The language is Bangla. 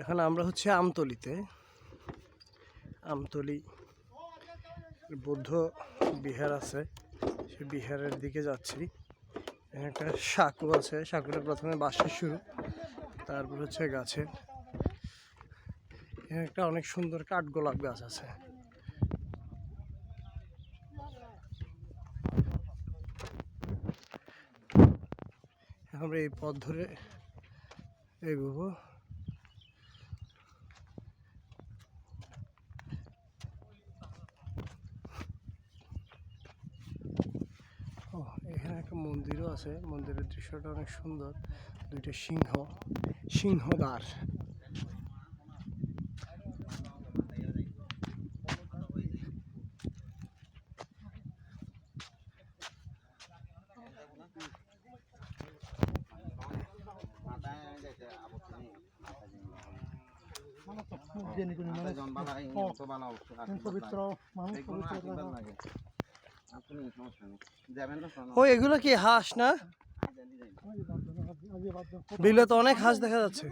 এখন আমরা হচ্ছে আমতলিতে। আমতলি বৌদ্ধ বিহার আছে, সে বিহারের দিকে যাচ্ছি। এখানে একটা সাঁকু আছে, সাঁকুটা প্রথমে বাঁশের শুরু, তারপর হচ্ছে গাছের। এখানে একটা অনেক সুন্দর কাঠগোলাপ গাছ আছে। আমরা এই পথ ধরে এগোবো। ও এখানে একটা মন্দিরও আছে। মন্দিরের দৃশ্যটা অনেক সুন্দর। দুইটা সিংহ। সিংহদ্বার। পবিত্র মানুষ পবিত্র ও এগুলো কি হাঁস না? বিলে তো অনেক হাঁস দেখা যাচ্ছে।